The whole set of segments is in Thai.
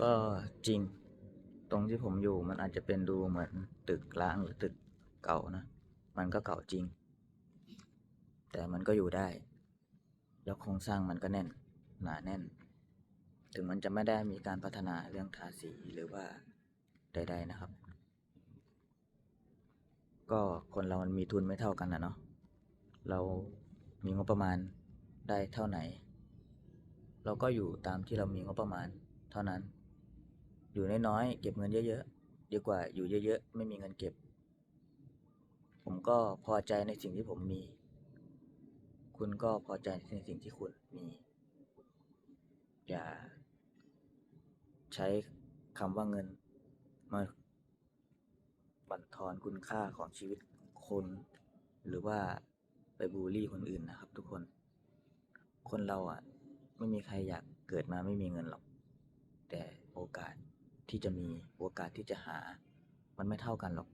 ก็จริง ตรงที่ผมอยู่มันอาจจะเป็นดูเหมือนตึกร้างหรือตึกเก่านะ มันก็เก่าจริง แต่มันก็อยู่ได้ แล้วโครงสร้างมันก็แน่น หนาแน่น ถึงมันจะไม่ได้มีการพัฒนาเรื่องทาสีหรือว่าใดๆนะครับ ก็คนเรามันมีทุนไม่เท่ากันนะเนาะ เรามีงบประมาณได้เท่าไหน เราก็อยู่ตามที่เรามีงบประมาณเท่านั้น อยู่น้อยๆเก็บเงินเยอะๆดีกว่าอยู่เยอะๆ ไม่มีเงินเก็บ ผมก็พอใจในสิ่งที่ผมมี คุณก็พอใจในสิ่งที่คุณมี อย่า ใช้คำว่าเงินมาบั่นทอนคุณค่าของชีวิตคน หรือว่าไปบูลลี่คนอื่นนะครับ ทุกคน คนเราอะ ไม่มีใครอยากเกิดมาไม่มีเงินหรอก แต่โอกาส ที่จะมีโอกาสที่จะหา มันไม่เท่ากันหรอก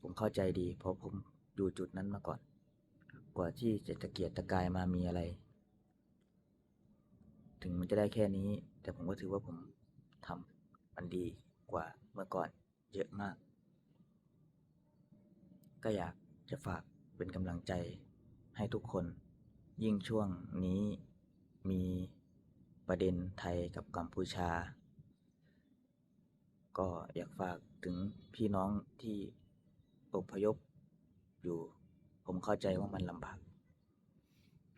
ผมเข้าใจดี เพราะผมอยู่จุดนั้นมาก่อน กว่าที่จะตะเกียกตะกายมามีอะไร ถึงมันจะได้แค่นี้ แต่ผมก็ถือว่าผมทำมันดีกว่าเมื่อก่อนเยอะมาก ก็อยากจะฝากเป็นกำลังใจให้ทุกคน ยิ่งช่วงนี้มี ประเด็นไทยกับกัมพูชา ก็อยากฝากถึงพี่น้องที่อพยพอยู่ ผมเข้าใจว่ามันลำบาก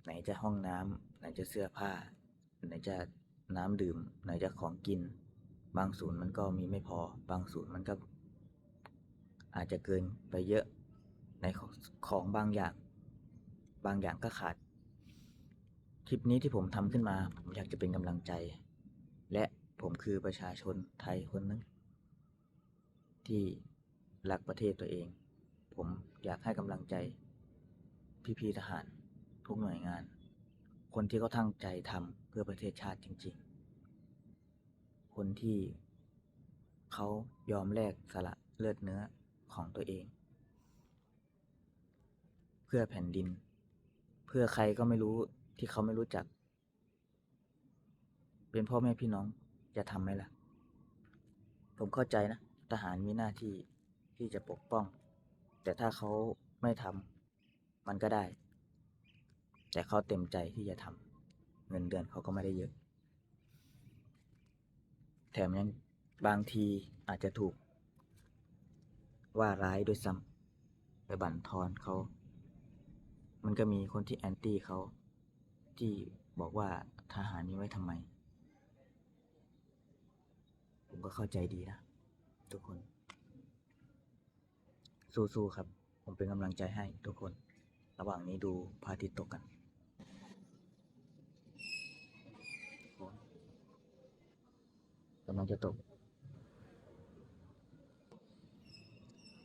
ไหนจะห้องน้ำไหนจะเสื้อผ้า ไหนจะน้ำดื่ม ไหนจะของกิน บางศูนย์มันก็มีไม่พอ บางศูนย์มันก็อาจจะเกินไปเยอะ ในของของบางอย่าง บางอย่างก็ขาด คลิปนี้ที่ผมทำขึ้นมา ผมอยากจะเป็นกำลังใจ และผมคือประชาชนไทยคนหนึงที่รักประเทศตัวเอง ผมอยากให้กำลังใจพี่ๆทหาร ทุกหน่วยงาน คนที่เขาตั้งใจทำเพื่อประเทศชาติจริง ๆ คนที่เขายอมแลกสละเลือดเนื้อของตัวเอง เพื่อแผ่นดิน เพื่อใครก็ไม่รู้ ที่เขาไม่รู้จัก เป็นพ่อแม่พี่น้องจะทำไหมล่ะ ผมเข้าใจนะ ทหารมีหน้าที่ที่จะปกป้อง แต่ถ้าเขาไม่ทำมันก็ได้ แต่เขาเต็มใจที่จะทำเงินเดือนเขาก็ไม่ได้เยอะ แถมยังบางทีอาจจะถูก ว่าร้ายด้วยซ้ำไปบั่นทอนเขา มันก็มีคนที่แอนตี้เขา ที่บอกว่าทหารนี้ไว้ทำไม ผมก็เข้าใจดีนะ ทุกคน สู้ๆครับ ผมเป็นกำลังใจให้ทุกคน ระหว่างนี้ดูพระอาทิตย์ตกกันกำลังจะตก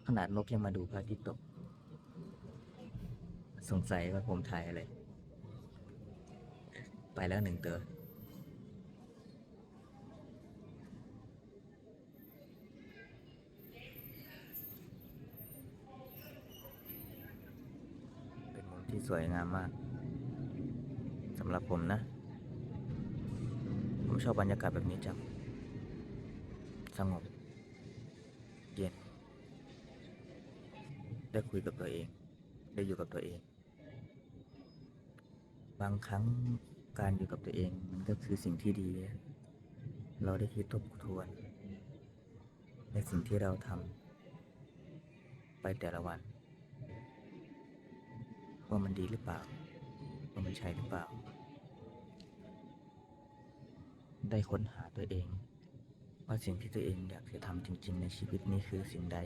ขนาดนกยังมาดูพระอาทิตย์ตก สงสัยว่าผมถ่ายอะไร ไปแล้วหนึ่งเตอเป็นมุมที่สวยงามมากสำหรับผมนะ ผมชอบบรรยากาศแบบนี้จังสงบ เย็น ได้คุยกับตัวเอง ได้อยู่กับตัวเอง บางครั้ง การอยู่กับตัวเองมันก็คือสิ่งที่ดี เราได้คิดทบทวน ในสิ่งที่เราทำไปแต่ละวันว่ามันดีหรือเปล่า ว่ามันใช่หรือเปล่า ได้ค้นหาตัวเอง ว่าสิ่งที่ตัวเองอยากจะทำจริง ๆ ในชีวิตนี้คือสิ่งใด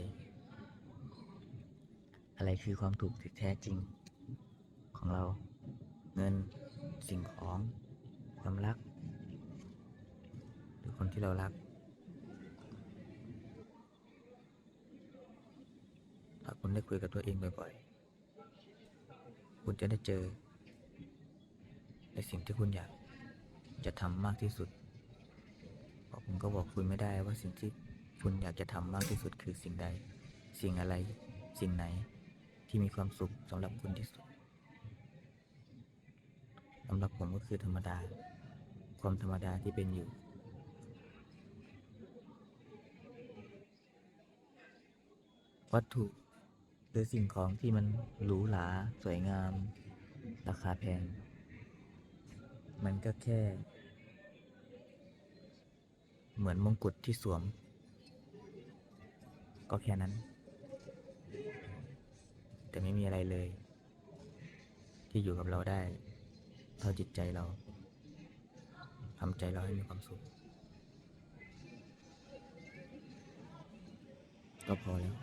อะไรคือความถูกที่แท้จริงของเรา เงิน สิ่งของความรัก หรือคนที่เรารัก ถ้าคุณได้คุยกับตัวเองบ่อยๆ คุณจะได้เจอ ในสิ่งที่คุณอยากจะทำมากที่สุดผมก็บอกคุณไม่ได้ว่าสิ่งที่คุณอยากจะทำมากที่สุดคือสิ่งใด สิ่งอะไร สิ่งไหนที่มีความสุขสำหรับคุณที่สุด สำหรับผมก็คือธรรมดา ความธรรมดาที่เป็นอยู่ วัตถุหรือสิ่งของที่มันหรูหราสวยงาม ราคาแพง มันก็แค่ เหมือนมงกุฎที่สวม ก็แค่นั้น แต่ไม่มีอะไรเลย ที่อยู่กับเราได้ เท่าจิตใจเราทำใจเราให้มีความสุข ก็พอแล้ว